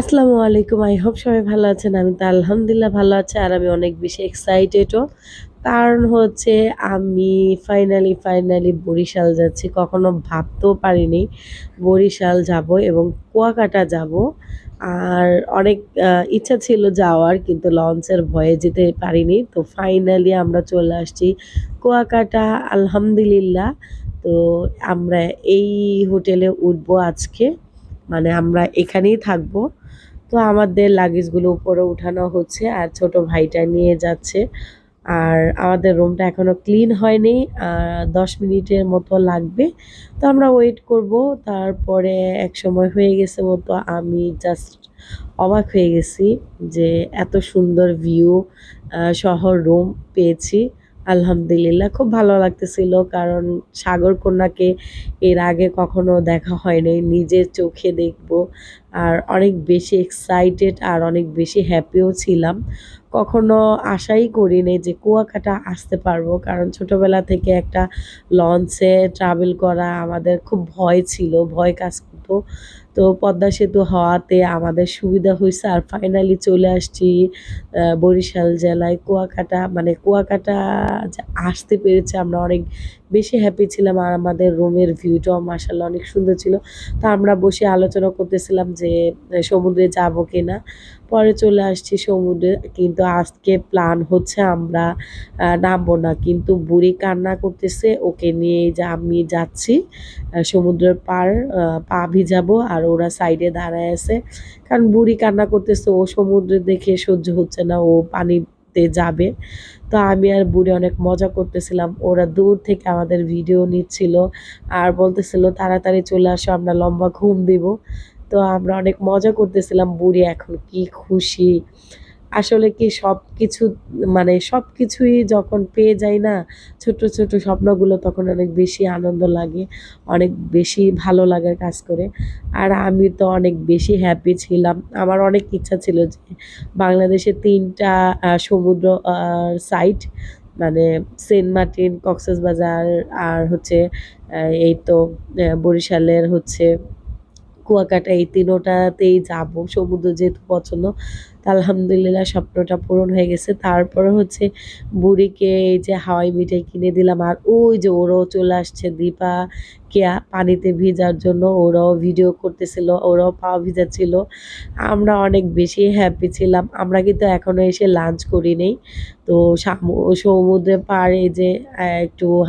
আসসালামু আলাইকুম, I hope সবাই ভালো আছেন। আমি তো আলহামদুলিল্লাহ ভালো আছি আর আমি অনেক বেশি এক্সাইটেডও কারণ হচ্ছে আমি ফাইনালি ফাইনালি বরিশাল যাচ্ছি। কখনো ভাবতেও পারিনি বরিশাল যাব এবং কুয়াকাটা যাব। আর অনেক ইচ্ছা ছিল যাওয়ার কিন্তু লঞ্চের ভয়ে যেতে পারিনি। তো ফাইনালি আমরা চলে আসছি কুয়াকাটা, আলহামদুলিল্লাহ। তো আমরা এই হোটেলে উঠবো আজকে। মানে আমরা এখানেই থাকব। তো আমাদের লাগেজগুলো উপরে উঠানো হচ্ছে আর ছোট ভাইটা নিয়ে যাচ্ছে। আর আমাদের রুমটা এখনও ক্লিন হয়নি আর দশ মিনিটের মতো লাগবে। তো আমরা ওয়েট করব, তারপরে এক সময় হয়ে গেছে মতো আমি জাস্ট অবাক হয়ে গেছি যে এত সুন্দর ভিউ শহর রুম পেয়েছি। আলহামদুলিল্লাহ, খুব ভালো লাগতেছিল। কারণ সাগর কন্যাকে এর আগে কখনো দেখা হয়নি, নিজের চোখে দেখব। আর অনেক বেশি এক্সাইটেড আর অনেক বেশি হ্যাপিও ছিলাম। কখনো আশাই করিনি যে কুয়াকাটা আসতে পারব। কারণ ছোটবেলা থেকে একটা লঞ্চে ট্রাভেল করা আমাদের খুব ভয় ছিল, ভয় কাজ করতো। তো পদ্মা সেতু হওয়াতে আমাদের সুবিধা হয়েছে আর ফাইনালি চলে আসছি বরিশাল জেলায়। কুয়াকাটা মানে কুয়াকাটা আসতে পেরেছে, আমরা অনেক বেশি হ্যাপি ছিলাম আর আমাদের রুমের ভিউটাও মাসাল্লাহ অনেক সুন্দর ছিল। তো আমরা বসে আলোচনা করতেছিলাম যে, সমুদ্রে যাব কিনা। পরে চলে আসছি সমুদ্রে, কিন্তু আজকে প্ল্যান হচ্ছে আমরা নামবো না। কিন্তু বুড়ি কান্না করতেছে, ওকে নিয়ে যা আমি যাচ্ছি সমুদ্রের পার পা ভিজাবো আর ওরা সাইডে দাঁড়ায় আছে। কারণ বুড়ি কান্না করতেছে, ও সমুদ্র দেখে সহ্য হচ্ছে না, ও পানিতে যাবে। তো আমি আর বুড়ি অনেক মজা করতেছিলাম। ওরা দূর থেকে আমাদের ভিডিও নিচ্ছিল আর বলতেছিল, তাড়াতাড়ি চলে আসো, আমরা লম্বা ঘুম দিব। তো আমরা অনেক মজা করতেছিলাম। বুড়ি এখন কি খুশি। আসলে কি সব কিছু মানে সব কিছুই যখন পেয়ে যাই না, ছোট ছোট স্বপ্নগুলো তখন অনেক বেশি আনন্দ লাগে, অনেক বেশি ভালো লাগার কাজ করে। আর আমি তো অনেক বেশি হ্যাপি ছিলাম। আমার অনেক ইচ্ছা ছিল যে বাংলাদেশে তিনটা সমুদ্র সাইট মানে সেন্ট মার্টিন কক্সবাজার আর হচ্ছে এই তো বরিশালের হচ্ছে কুয়াকাটা, এই তিনোটাতেই যাব। সমুদ্র যেহেতু পছন্দ তা আলহামদুলিল্লাহ স্বপ্নটা পূরণ হয়ে গেছে। তারপরে হচ্ছে বুড়িকে এই যে হাওয়াই মিঠাই কিনে দিলাম। আর ওই যে ওরাও চলে আসছে দীপা কেয়া পানিতে ভিজার জন্য। ওরাও ভিডিও করতেছিল, ওরাও পা ভিজাচ্ছিল। আমরা অনেক বেশি হ্যাপি ছিলাম। আমরা কিন্তু এখনও এসে লাঞ্চ করি নেই। তো সামু- সমুদ্রের পাড়ে যে একটু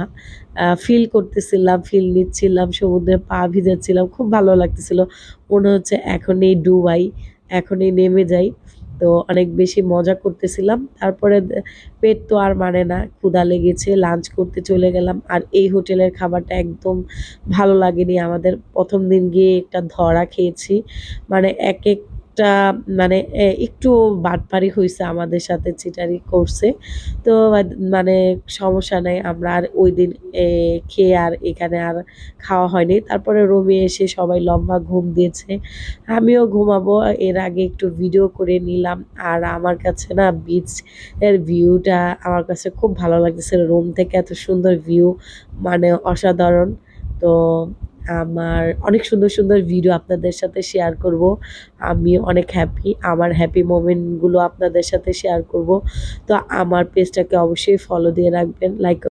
ফিল করতেছিলাম ফিল নিচ্ছিলাম, সমুদ্রে পা ভিজাচ্ছিলাম। খুব ভালো লাগতেছিল। মনে হচ্ছে এখনই ডুবাই, এখনই নেমে যাই। তো অনেক বেশি মজা করতেছিলাম। তারপরে পেট তো আর মানে না, ক্ষুধা লেগেছে লাঞ্চ করতে চলে গেলাম। আর এই হোটেলের খাবারটা একদম ভালো লাগেনি। আমাদের প্রথম দিন গিয়ে একটা ধরা খেয়েছি। মানে এক এক একটা মানে একটু বাটপারি হয়েছে আমাদের সাথে চিটারি করছে। তো মানে সমস্যা নাই, আমরা আর ওই দিন খেয়ে আর এখানে আর খাওয়া হয়নি। তারপরে রুমে এসে সবাই লম্বা ঘুম দিয়েছে। আমিও ঘুমাবো, এর আগে একটু ভিডিও করে নিলাম। আর আমার কাছে না বিচ এর ভিউটা আমার কাছে খুব ভালো লাগতেছে। রুম থেকে এত সুন্দর ভিউ মানে অসাধারণ। তো আমার অনেক সুন্দর সুন্দর ভিডিও আপনাদের সাথে শেয়ার করব। আমি অনেক হ্যাপি আমার হ্যাপি মোমেন্টগুলো আপনাদের সাথে শেয়ার করব। তো আমার পেজটাকে অবশ্যই ফলো দিয়ে রাখবেন লাইক